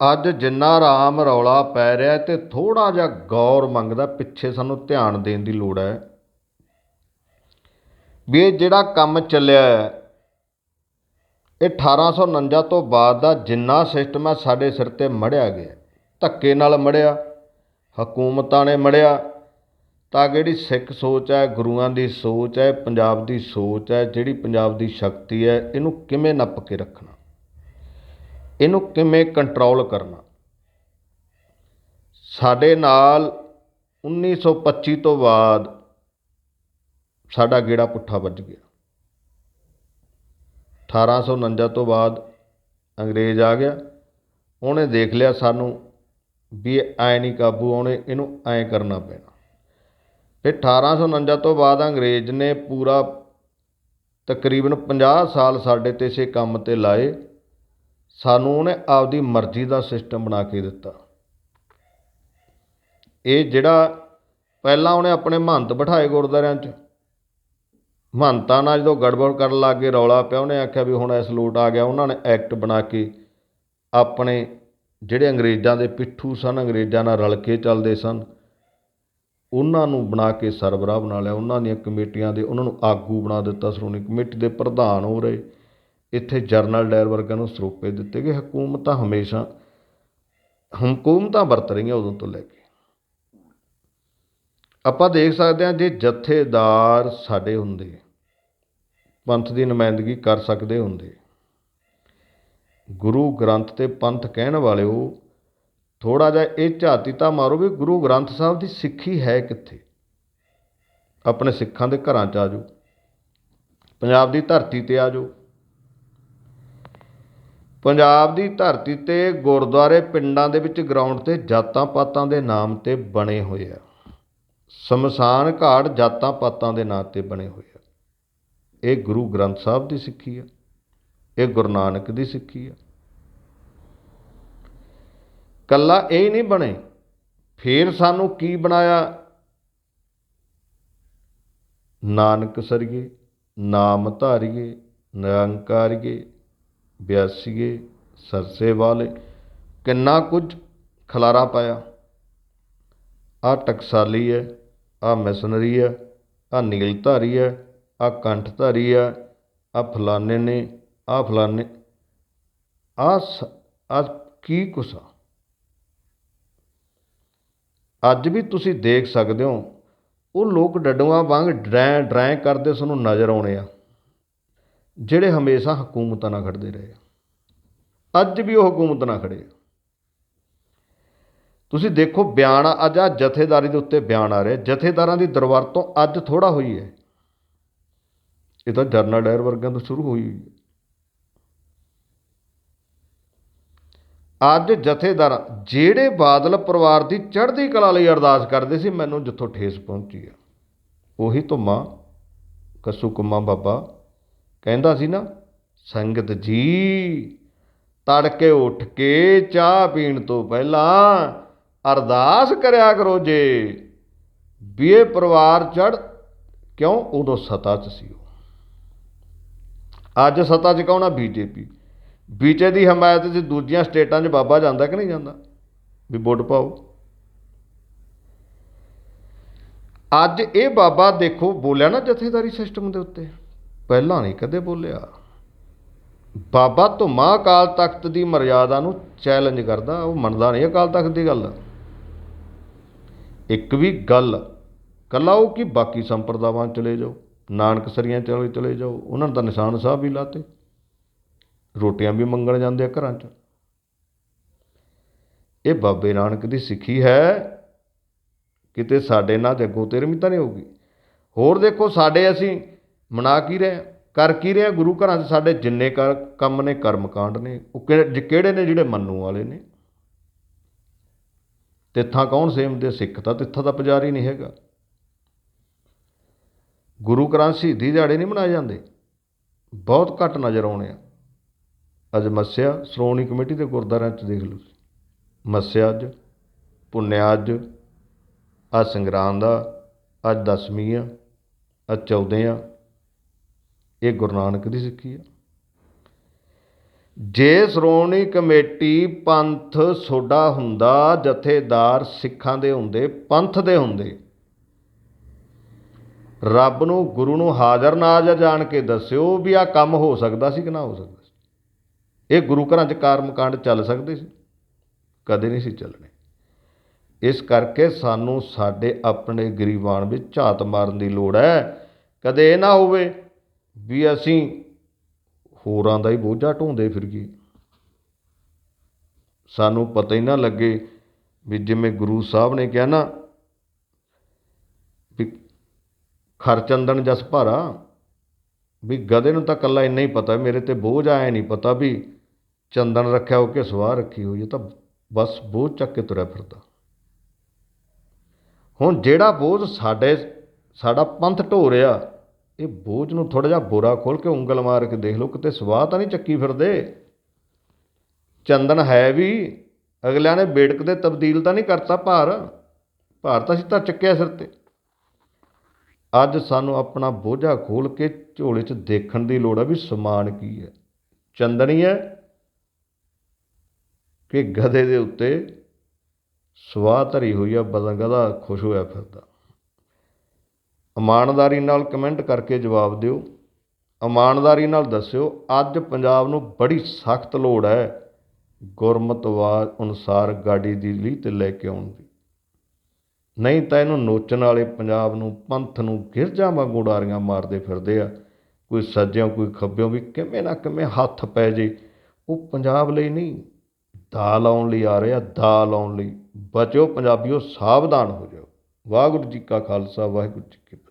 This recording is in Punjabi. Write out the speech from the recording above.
ਅੱਜ ਜਿੰਨਾ ਰਾਮ ਰੌਲਾ ਪੈ ਰਿਹਾ ਤੇ ਥੋੜਾ ਜਿਹਾ ਗੌਰ ਮੰਗਦਾ ਪਿੱਛੇ ਸਾਨੂੰ ਧਿਆਨ ਦੇਣ ਦੀ ਲੋੜ ਹੈ। ਵੀ ਇਹ ਜਿਹੜਾ ਕੰਮ ਚੱਲਿਆ ਹੈ, ਇਹ 1849 ਤੋਂ ਬਾਅਦ ਦਾ ਜਿੰਨਾ ਸਿਸਟਮ ਹੈ ਸਾਡੇ ਸਿਰ ਤੇ ਮੜਿਆ ਗਿਆ। ਧੱਕੇ ਨਾਲ ਮੜਿਆ ਹਕੂਮਤਾਂ ਨੇ ਮੜਿਆ। ਤਾਂ ਜਿਹੜੀ ਸਿੱਖ ਸੋਚ ਹੈ ਗੁਰੂਆਂ ਦੀ ਸੋਚ ਹੈ ਪੰਜਾਬ ਦੀ ਸੋਚ ਹੈ ਜਿਹੜੀ ਪੰਜਾਬ ਦੀ ਸ਼ਕਤੀ ਹੈ ਇਹਨੂੰ ਕਿਵੇਂ ਨੱਪ ਕੇ ਰੱਖਣਾ? ਇਹਨੂੰ ਕਿਵੇਂ ਕੰਟਰੋਲ ਕਰਨਾ? ਸਾਡੇ ਨਾਲ 1925 ਤੋਂ ਬਾਅਦ ਸਾਡਾ ਗੇੜਾ ਪੁੱਠਾ ਵੱਜ ਗਿਆ। 1849 ਤੋਂ ਬਾਅਦ ਅੰਗਰੇਜ਼ ਆ ਗਿਆ। ਉਹਨੇ ਦੇਖ ਲਿਆ ਸਾਨੂੰ ਵੀ ਐ ਨਹੀਂ ਕਾਬੂ ਆਉਣੇ, ਇਹਨੂੰ ਐ ਕਰਨਾ ਪੈਣਾ। ਫਿਰ 1849 ਤੋਂ ਬਾਅਦ ਅੰਗਰੇਜ਼ ਨੇ ਪੂਰਾ ਤਕਰੀਬਨ 50 ਸਾਲ ਸਾਡੇ ਤੇ ਇਸੇ ਕੰਮ ਤੇ ਲਾਏ। ਸਾਨੂੰ ਉਹਨੇ ਆਪਦੀ ਮਰਜ਼ੀ ਦਾ ਸਿਸਟਮ ਬਣਾ ਕੇ ਦਿੱਤਾ। ਇਹ ਜਿਹੜਾ ਪਹਿਲਾਂ ਉਹਨੇ ਆਪਣੇ ਮਹੰਤ ਬਿਠਾਏ ਗੁਰਦੁਆਰਿਆਂ 'ਚ, ਮਹੰਤਾਂ ਨਾਲ ਜਦੋਂ ਗੜਬੜ ਕਰਨ ਲੱਗ ਗਏ, ਰੌਲਾ ਪਿਆ, ਉਹਨੇ ਆਖਿਆ ਵੀ ਹੁਣ ਇਸ ਲੋਟ ਆ ਗਿਆ, ਉਹਨਾਂ ਨੇ ਐਕਟ ਬਣਾ ਕੇ ਆਪਣੇ ਜਿਹੜੇ ਅੰਗਰੇਜ਼ਾਂ ਦੇ ਪਿੱਠੂ ਸਨ, ਅੰਗਰੇਜ਼ਾਂ ਨਾਲ ਰਲ ਕੇ ਚੱਲਦੇ ਸਨ, ਉਹਨਾਂ ਨੂੰ ਬਣਾ ਕੇ ਸਰਬਰਾਹ ਬਣਾ ਲਿਆ, ਉਹਨਾਂ ਦੀਆਂ ਕਮੇਟੀਆਂ ਦੇ ਉਹਨਾਂ ਨੂੰ ਆਗੂ ਬਣਾ ਦਿੱਤਾ, ਸ਼੍ਰੋਮਣੀ ਕਮੇਟੀ ਦੇ ਪ੍ਰਧਾਨ ਹੋ ਰਹੇ। ਇੱਥੇ ਜਰਨਲ ਡਾਇਰ ਵਰਗਿਆਂ ਨੂੰ ਸਰੋਪੇ ਦਿੱਤੇ ਗਏ। ਹਕੂਮਤਾਂ ਹਮੇਸ਼ਾ, ਹਕੂਮਤਾਂ ਵਰਤ ਰਹੀਆਂ ਉਦੋਂ ਤੋਂ ਲੈ ਕੇ। ਆਪਾਂ ਦੇਖ ਸਕਦੇ ਹਾਂ ਜੇ ਜਥੇਦਾਰ ਸਾਡੇ ਹੁੰਦੇ, ਪੰਥ ਦੀ ਨੁਮਾਇੰਦਗੀ ਕਰ ਸਕਦੇ ਹੁੰਦੇ, ਗੁਰੂ ਗ੍ਰੰਥ ਤੇ ਪੰਥ ਕਹਿਣ ਵਾਲਿਓ ਥੋੜਾ ਜਿਹਾ ਇਹ ਝਾਤੀ ਤਾਂ ਮਾਰੋ ਵੀ ਗੁਰੂ ਗ੍ਰੰਥ ਸਾਹਿਬ ਦੀ ਸਿੱਖੀ ਹੈ ਕਿੱਥੇ? ਆਪਣੇ ਸਿੱਖਾਂ ਦੇ ਘਰਾਂ 'ਚ ਆ ਜਾਓ, ਪੰਜਾਬ ਦੀ ਧਰਤੀ ਤੇ ਆ ਆਜੋ ਪੰਜਾਬ ਦੀ ਧਰਤੀ ਤੇ ਗੁਰਦੁਆਰੇ ਪਿੰਡਾਂ ਦੇ ਵਿੱਚ ਗਰਾਊਂਡ ਤੇ ਜਾਤਾਂ ਪਾਤਾਂ ਦੇ ਨਾਮ ਤੇ ਬਣੇ ਹੋਏ ਆ। ਸ਼ਮਸ਼ਾਨ ਘਾਟ ਜਾਤਾਂ ਪਾਤਾਂ ਦੇ ਨਾਂ ਤੇ ਬਣੇ ਹੋਏ ਆ। ਇਹ ਗੁਰੂ ਗ੍ਰੰਥ ਸਾਹਿਬ ਦੀ ਸਿੱਖੀ ਆ, ਇਹ ਗੁਰੂ ਨਾਨਕ ਦੀ ਸਿੱਖੀ ਆ। ਕੱਲਾ ਇਹ ਨਹੀਂ ਬਣੇ, ਫੇਰ ਸਾਨੂੰ ਕੀ ਬਣਾਇਆ? ਨਾਨਕ ਸਰੀਏ, ਨਾਮ ਧਾਰੀਏ, ਨਿਰੰਕਾਰੀਏ ਬਿਆਸੀਏ ਸਰਸੇ ਵਾਲੇ, ਕਿੰਨਾ ਕੁਝ ਖਲਾਰਾ ਪਾਇਆ। ਆ ਟਕਸਾਲੀ ਹੈ ਆ ਮਿਸ਼ਨਰੀ ਹੈ ਆ ਨੀਲਧਾਰੀ ਹੈ ਆ ਕੰਠਧਾਰੀ ਹੈ ਆ ਫਲਾਨੇ ਨੇ ਆ ਫਲਾਨੇ ਆ ਆ ਕੀ ਕੁਛ ਆ? ਅੱਜ ਵੀ ਤੁਸੀਂ ਦੇਖ ਸਕਦੇ ਹੋ, ਉਹ ਲੋਕ ਡੱਡੂਆਂ ਵਾਂਗ ਡਰੈ ਡਰੈ ਕਰਦੇ ਸਾਨੂੰ ਨਜ਼ਰ ਆਉਣੇ ਆ। ਜਿਹੜੇ ਹਮੇਸ਼ਾ ਹਕੂਮਤਾਂ ਨਾਲ ਖੜਦੇ ਰਹੇ ਅੱਜ ਵੀ ਉਹ ਹਕੂਮਤ ਨਾਲ ਖੜੇ ਤੁਸੀਂ ਦੇਖੋ ਬਿਆਨ ਅੱਜ ਆ ਜਥੇਦਾਰੀ ਦੇ ਉੱਤੇ ਬਿਆਨ ਆ ਰਿਹਾ। ਜਥੇਦਾਰਾਂ ਦੀ ਦਰਬਾਰ ਤੋਂ ਅੱਜ ਥੋੜਾ ਹੋਈ ਹੈ। ਇਹ ਤਾਂ ਜਰਨਲ ਡਾਇਰ ਵਰਗਿਆਂ ਤੋਂ ਸ਼ੁਰੂ ਹੋਈ ਹੋਈ ਹੈ। ਅੱਜ ਜਥੇਦਾਰ ਜਿਹੜੇ ਬਾਦਲ ਪਰਿਵਾਰ ਦੀ ਚੜ੍ਹਦੀ ਕਲਾ ਲਈ ਅਰਦਾਸ ਕਰਦੇ ਸੀ, ਮੈਨੂੰ ਜਿੱਥੋਂ ਠੇਸ ਪਹੁੰਚੀ ਆ। ਉਹੀ ਧੁੰਮਾ ਕੱਸੂ ਕੁੰਮਾ ਬਾਬਾ ਕਹਿੰਦਾ ਸੀ ਨਾ, ਸੰਗਤ ਜੀ, ਤੜਕੇ ਉੱਠ ਕੇ ਚਾਹ ਪੀਣ ਤੋਂ ਪਹਿਲਾਂ ਅਰਦਾਸ ਕਰਿਆ ਕਰੋ ਜੇ। ਵੀ ਇਹ ਪਰਿਵਾਰ ਚੜ ਕਿਉਂ ਉਦੋਂ ਸਤਾ 'ਚ ਸੀ ਉਹ? ਅੱਜ ਸਤਾ 'ਚ ਕੌਣ ਆ? ਬੀਜੇਪੀ ਬੀਜੇ ਦੀ ਹਮਾਇਤ 'ਚ ਦੂਜੀਆਂ ਸਟੇਟਾਂ 'ਚ ਬਾਬਾ ਜਾਂਦਾ ਕਿ ਨਹੀਂ ਜਾਂਦਾ? ਵੀ ਵੋਟ ਪਾਓ। ਅੱਜ ਇਹ ਬਾਬਾ ਦੇਖੋ ਬੋਲਿਆ ਨਾ ਜਥੇਦਾਰੀ ਸਿਸਟਮ ਦੇ ਉੱਤੇ। ਪਹਿਲਾਂ ਨਹੀਂ ਕਦੇ ਬੋਲਿਆ। ਬਾਬਾ ਧੁਮਾ ਅਕਾਲ ਤਖਤ ਦੀ ਮਰਿਆਦਾ ਨੂੰ ਚੈਲੰਜ ਕਰਦਾ, ਉਹ ਮੰਨਦਾ ਨਹੀਂ ਅਕਾਲ ਤਖਤ ਦੀ ਗੱਲ। ਇੱਕ ਵੀ ਗੱਲ ਕੱਲਾ ਉਹ ਕਿ ਬਾਕੀ ਸੰਪਰਦਾਵਾਂ ਚਲੇ ਜਾਓ, ਨਾਨਕ ਸਰੀਆਂ ਚਲੇ ਚਲੇ ਜਾਓ, ਉਹਨਾਂ ਨੇ ਤਾਂ ਨਿਸ਼ਾਨ ਸਾਹਿਬ ਵੀ ਲਾਤੇ। ਰੋਟੀਆਂ ਵੀ ਮੰਗਣ ਜਾਂਦੇ ਆ ਘਰਾਂ 'ਚ। ਇਹ ਬਾਬੇ ਨਾਨਕ ਦੀ ਸਿੱਖੀ ਹੈ, ਕਿਤੇ ਸਾਡੇ ਨਾਲ ਜੱਗੋ ਤੇਰਵੀਂ ਤਾਂ ਨਹੀਂ ਹੋਊਗੀ। ਹੋਰ ਦੇਖੋ, ਸਾਡੇ ਅਸੀਂ ਮਨਾ ਕੀ ਰਹੇ ਹਾਂ, ਕਰ ਕੀ ਰਹੇ ਹਾਂ? ਗੁਰੂ ਘਰਾਂ 'ਚ ਸਾਡੇ ਜਿੰਨੇ ਕਰ ਕੰਮ ਨੇ ਕਰਮ ਕਾਂਡ ਨੇ ਉਹ ਕਿਹੜੇ ਕਿਹੜੇ ਨੇ ਜਿਹੜੇ ਮੰਨੂ ਵਾਲੇ ਨੇ? ਤਿੱਥਾਂ ਕੌਣ ਸੇਮਦੇ? ਸਿੱਖ ਤਾਂ ਤਿੱਥਾਂ ਦਾ ਪੁਜਾਰੀ ਨਹੀਂ ਹੈਗਾ। ਗੁਰੂ ਗ੍ਰੰਥ ਸ਼ਹੀਦੀ ਦਿਹਾੜੇ ਨਹੀਂ ਮਨਾਏ ਜਾਂਦੇ। ਬਹੁਤ ਘੱਟ ਨਜ਼ਰ ਆਉਣੇ ਆ। ਅੱਜ ਮੱਸਿਆ ਸ਼੍ਰੋਮਣੀ ਕਮੇਟੀ ਦੇ ਗੁਰਦੁਆਰਿਆਂ 'ਚ ਦੇਖ ਲਓ ਮੱਸਿਆ ਅੱਜ ਪੁੰਨਿਆ ਅੱਜ ਅੱਜ ਸੰਗਰਾਂਦ ਦਾ ਅੱਜ ਦਸਵੀਂ ਆ ਅੱਜ ਚੌਦੇ ਆ। ਇਹ ਗੁਰੂ ਨਾਨਕ ਦੀ ਸਿੱਖੀ ਆ। ਜੇ ਸ਼੍ਰੋਮਣੀ ਕਮੇਟੀ ਪੰਥ ਸੋਡਾ ਹੁੰਦਾ, ਜਥੇਦਾਰ ਸਿੱਖਾਂ ਦੇ ਹੁੰਦੇ, ਪੰਥ ਦੇ ਹੁੰਦੇ। ਰੱਬ ਨੂੰ, ਗੁਰੂ ਨੂੰ ਹਾਜ਼ਰ ਨਾਜ਼ਰ ਜਾਣ ਕੇ ਦੱਸਿਓ ਵੀ ਆ ਕੰਮ ਹੋ ਸਕਦਾ ਸੀ ਕਿ ਨਾ ਹੋ ਸਕਦਾ ਸੀ। ਇਹ ਗੁਰੂ ਘਰਾਂ 'ਚ ਕਰਮਕਾਂਡ ਚੱਲ ਸਕਦੇ ਸੀ, ਕਦੇ ਨਹੀਂ ਸੀ ਚੱਲਣੇ। ਇਸ ਕਰਕੇ ਸਾਨੂੰ ਸਾਡੇ ਆਪਣੇ ਗਰੀਬਾਨ ਵਿੱਚ ਝਾਤ ਮਾਰਨ ਦੀ ਲੋੜ ਹੈ। ਕਦੇ ਇਹ ਨਾ ਹੋਵੇ ਵੀ ਅਸੀਂ ਹੋਰਾਂ ਦਾ ਹੀ ਬੋਝਾ ਢੋਂਦੇ ਫਿਰੀਏ ਸਾਨੂੰ ਪਤਾ ਹੀ ਨਾ ਲੱਗੇ ਵੀ ਜਿਵੇਂ ਗੁਰੂ ਸਾਹਿਬ ਨੇ ਕਿਹਾ ਨਾ ਵੀ ਖਰਚੰਦਨ ਜਸ ਭਾਰਾ, ਵੀ ਗਧੇ ਨੂੰ ਤਾਂ ਕੱਲਾ ਇੰਨਾ ਹੀ ਪਤਾ, ਮੇਰੇ ਤੇ ਬੋਝ ਆਇਆ ਨਹੀਂ ਪਤਾ ਵੀ ਚੰਦਨ ਰੱਖਿਆ ਹੋ ਕੇ ਸਵਾਰ ਰੱਖੀ ਹੋਈ ਹੈ ਤਾਂ ਬਸ ਬੋਝ ਚੱਕ ਕੇ ਤੁਰਿਆ ਫਿਰਦਾ। ਹੁਣ ਜਿਹੜਾ ਬੋਝ ਸਾਡੇ, ਸਾਡਾ ਪੰਥ ਢੋ ਰਿਹਾ ਇਹ ਬੋਝ ਨੂੰ ਥੋੜਾ ਜਿਹਾ ਬੋਰਾ ਖੋਲ ਕੇ ਉਂਗਲ ਮਾਰ ਕੇ ਦੇਖ ਲਓ, ਕਿਤੇ ਸਵਾਹ ਤਾਂ ਨਹੀਂ ਚੱਕੀ ਫਿਰਦੇ। ਚੰਦਨ ਹੈ ਵੀ, ਅਗਲਿਆਂ ਨੇ ਬੇੜਕ ਦੇ ਤਬਦੀਲ ਤਾਂ ਨਹੀਂ ਕਰਤਾ ਭਾਰ। ਭਾਰ ਤਾਂ ਅਸੀਂ ਤਾਂ ਚੱਕਿਆ ਸਿਰ ਤੇ। ਅੱਜ ਸਾਨੂੰ ਆਪਣਾ ਬੋਝਾ ਖੋਲ ਕੇ ਝੋਲੇ 'ਚ ਦੇਖਣ ਦੀ ਲੋੜ ਆ ਵੀ ਸਮਾਨ ਕੀ ਹੈ। ਚੰਦਨੀ ਹੈ ਕਿ ਗਧੇ ਦੇ ਉੱਤੇ ਸਵਾਹ ਧਰੀ ਹੋਈ ਆ ਬਦਨ ਗਧਾ ਖੁਸ਼ ਹੋਇਆ ਫਿਰਦਾ। ਇਮਾਨਦਾਰੀ ਨਾਲ ਕਮੈਂਟ ਕਰਕੇ ਜਵਾਬ ਦਿਓ। ਇਮਾਨਦਾਰੀ ਨਾਲ ਦੱਸਿਓ, ਅੱਜ ਪੰਜਾਬ ਨੂੰ ਬੜੀ ਸਖਤ ਲੋੜ ਹੈ ਗੁਰਮਤਵਾਦ ਅਨੁਸਾਰ ਗਾੜੀ ਦੀ ਲੀਹ ਤੇ ਲੈ ਕੇ ਆਉਣ ਦੀ। ਨਹੀਂ ਤਾਂ ਇਹਨੂੰ ਨੋਚਣ ਵਾਲੇ ਪੰਜਾਬ ਨੂੰ ਪੰਥ ਨੂੰ ਗਿਰਜਾਂ ਵਾਂਗੂ ਉਡਾਰੀਆਂ ਮਾਰਦੇ ਫਿਰਦੇ ਆ। ਕੋਈ ਸੱਜਿਓਂ ਕੋਈ ਖੱਬਿਓਂ ਵੀ ਕਿਵੇਂ ਨਾ ਕਿਵੇਂ ਹੱਥ ਪੈ ਜੇ। ਉਹ ਪੰਜਾਬ ਲਈ ਨਹੀਂ ਦਾ ਲਾਉਣ ਲਈ ਆ ਰਿਹਾ ਆ ਦਾ ਲਾਉਣ ਲਈ। ਬਚਿਓ ਪੰਜਾਬੀਓ, ਸਾਵਧਾਨ ਹੋ ਜਾਓ। ਵਾਹਿਗੁਰੂ ਜੀ ਕਾ ਖਾਲਸਾ, ਵਾਹਿਗੁਰੂ ਜੀ ਕੀ ਫਤਿਹ।